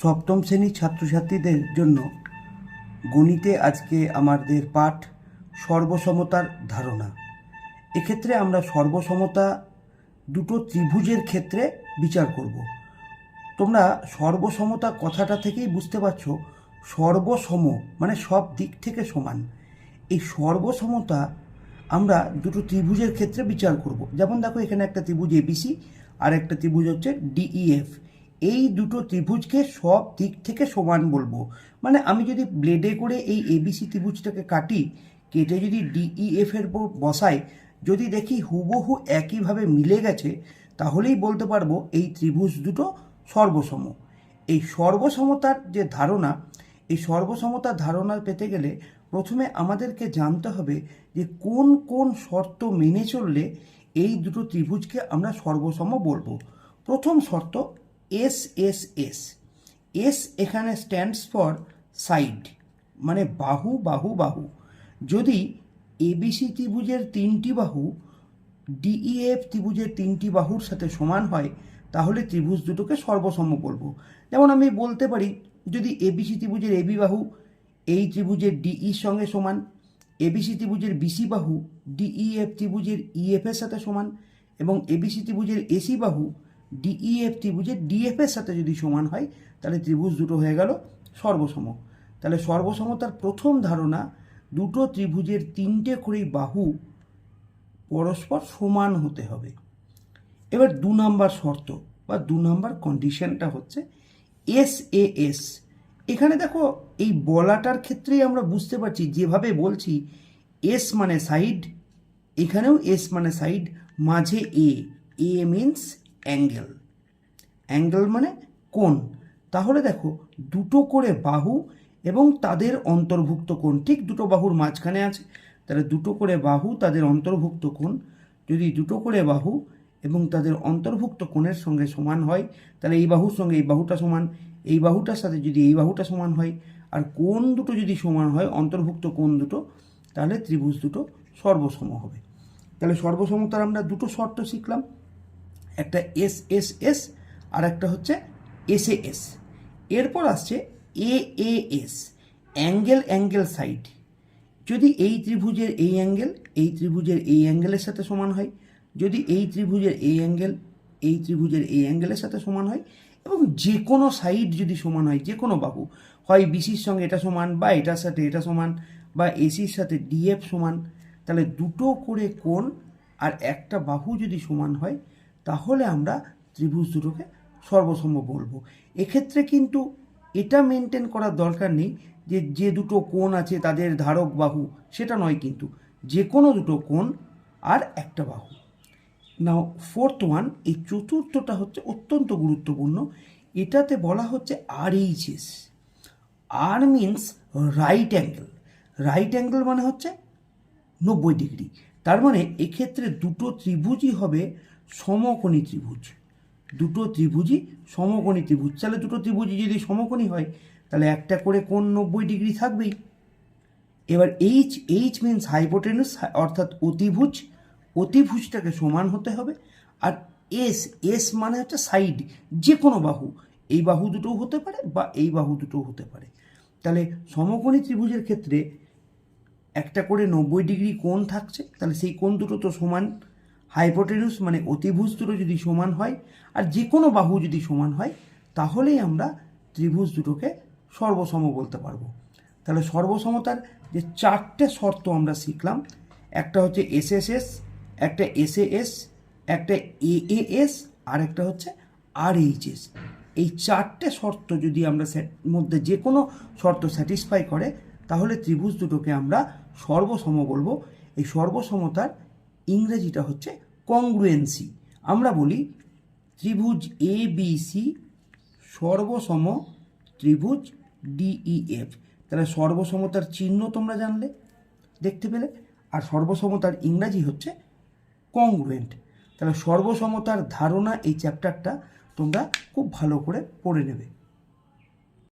সপ্তম শ্রেণির ছাত্রছাত্রীদের জন্য গণিতে আজকে আমাদের পাঠ সর্বসমতার ধারণা। এক্ষেত্রে আমরা সর্বসমতা দুটো ত্রিভুজের ক্ষেত্রে বিচার করব। তোমরা সর্বসমতা কথাটা থেকেই বুঝতে পারছ, সর্বসম মানে সব দিক থেকে সমান। এই সর্বসমতা আমরা দুটো ত্রিভুজের ক্ষেত্রে বিচার করব। যেমন দেখো এখানে একটা ত্রিভুজ এবিসি আর একটা ত্রিভুজ হচ্ছে ডিইএফ এই দুটো ত্রিভুজকে সব দিক থেকে সমান বলব। মানে আমি যদি ব্লেডে করে এই এবিসি ত্রিভুজটাকে কাটি, কেটে যদি ডিইএফ এর উপর বসাই, যদি দেখি হুবহু একইভাবে মিলে গেছে, তাহলেই বলতে পারব এই ত্রিভুজ দুটো সর্বসম। এই সর্বসমতার যে ধারণা, এই সর্বসমতার ধারণা পেতে গেলে প্রথমে আমাদেরকে জানতে হবে যে কোন কোন শর্ত মেনে চললে এই দুটো ত্রিভুজকে আমরা সর্বসম বলব। প্রথম শর্ত এস এস এস এস এখানে স্ট্যান্ডস ফর সাইড মানে বাহু বাহু বাহু। যদি এবিসি ত্রিভুজের তিনটি বাহু ডিইএফ ত্রিভুজের তিনটি বাহুর সাথে সমান হয়, তাহলে ত্রিভুজ দুটোকে সর্বসম বলব যেমন আমি বলতে পারি, যদি এবিসি ত্রিভুজের এবি বাহু, এই ত্রিভুজের ডিইর সঙ্গে সমান এবিসি ত্রিভুজের বিসি বাহু ডিইএফ ত্রিভুজের ইএফ এর সাথে সমান, এবং এবিসি ত্রিভুজের এসি বাহু ডিইএফ ত্রিভুজের ডিএফ এর সাথে যদি সমান হয়, তাহলে ত্রিভুজ দুটো হয়ে গেল সর্বসম। তাহলে সর্বসমতার প্রথম ধারণা, দুটো ত্রিভুজের তিনটে করেই বাহু পরস্পর সমান হতে হবে। এবার দু নম্বর শর্ত বা দু নম্বর কন্ডিশনটা হচ্ছে এস এ এস এখানে দেখো, এই বলাটার ক্ষেত্রেই আমরা বুঝতে পারছি, যেভাবে বলছি এস মানে সাইড এখানেও এস মানে সাইড মাঝে A A means angle. Angle মানে কোণ। তাহলে দেখো, দুটো করে বাহু এবং তাদের অন্তর্ভুক্ত কোণ। ঠিক দুটো বাহুর মাঝখানে আছে, তাহলে দুটো করে বাহু, তাদের অন্তর্ভুক্ত কোণ। যদি দুটো করে বাহু এবং তাদের অন্তর্ভুক্ত কোণের সঙ্গে সমান হয়, তাহলে এই বাহুর সঙ্গে এই বাহুটা সমান, এই বাহুটার সাথে যদি এই বাহুটা সমান হয়, আর কোণ দুটো যদি সমান হয়, অন্তর্ভুক্ত কোণ দুটো, তাহলে ত্রিভুজ দুটো সর্বসম হবে। তাহলে সর্বসমতার আমরা দুটো শর্ত শিখলাম। একটা এস এস এস আর একটা হচ্ছে এস এ এস এরপর আসছে A A S angle angle side যদি এই ত্রিভুজের এই অ্যাঙ্গেল এই ত্রিভুজের এই অ্যাঙ্গেলের সাথে সমান হয়, যদি এই ত্রিভুজের এই অ্যাঙ্গেল এই ত্রিভুজের এই অ্যাঙ্গেলের সাথে সমান হয়, এবং যে কোনো সাইড যদি সমান হয় যে কোনো বাহু, হয় বিসির সঙ্গে এটা সমান, বা এটার সাথে এটা সমান, বা এসির সাথে ডিএফ সমান, তাহলে দুটো করে কোণ আর একটা বাহু যদি সমান হয় তাহলে আমরা ত্রিভুজ দুটোকে সর্বসম বলব। এক্ষেত্রে কিন্তু এটা মেনটেন করার দরকার নেই যে যে দুটো কোণ আছে তাদের ধারক বাহু, সেটা নয় কিন্তু, যে কোনো দুটো কোণ আর একটা বাহু। নাও ফোর্থ ওয়ান এই চতুর্থটা হচ্ছে অত্যন্ত গুরুত্বপূর্ণ। এটাতে বলা হচ্ছে R HS R means right angle right angle মানে হচ্ছে নব্বই ডিগ্রি। তার মানে এক্ষেত্রে দুটো ত্রিভুজই হবে সমকোণী ত্রিভুজ। দুটো ত্রিভুজই সমকোণী ত্রিভুজ। তাহলে দুটো ত্রিভুজই যদি সমকোণী হয়, তাহলে একটা করে কোণ নব্বই ডিগ্রি থাকবেই। এবার এইচ এইচ মিন্স হাইপোটেনুস অর্থাৎ অতিভুজ। অতিভুজটাকে সমান হতে হবে। আর এস এস মানে হচ্ছে সাইড যে কোনো বাহু। এই বাহু দুটোও হতে পারে বা এই বাহু দুটোও হতে পারে। তাহলে সমকোণী ত্রিভুজের ক্ষেত্রে একটা করে নব্বই ডিগ্রি কোণ থাকছে। তাহলে সেই কোণ দুটো তো সমান হাইপোটেনুস মানে অতিভুজ দুটো যদি সমান হয়, আর যে কোনো বাহু যদি সমান হয়, তাহলেই আমরা ত্রিভুজ দুটোকে সর্বসম বলতে পারব। তাহলে সর্বসমতার যে চারটে শর্ত আমরা শিখলাম, একটা হচ্ছে এসএসএস একটা এসএএস একটা এএএস আর একটা হচ্ছে আরএইচএস এই চারটে শর্ত যদি আমরা মধ্যে যে কোনো শর্ত স্যাটিসফাই করে, তাহলে ত্রিভুজ দুটোকে আমরা সর্বসম বলব। এই সর্বসমতার ইংরেজিটা হচ্ছে কংগ্রুয়েন্সি আমরা বলি ত্রিভুজ এ বি সি সর্বসম ত্রিভুজ ডিইএফ তাহলে সর্বসমতার চিহ্ন তোমরা জানলে, দেখতে পেলে? আর সর্বসমতার ইংরাজি হচ্ছে কংগ্রুয়েন্ট তাহলে সর্বসমতার ধারণা এই চ্যাপ্টারটা তোমরা খুব ভালো করে পড়ে নেবে।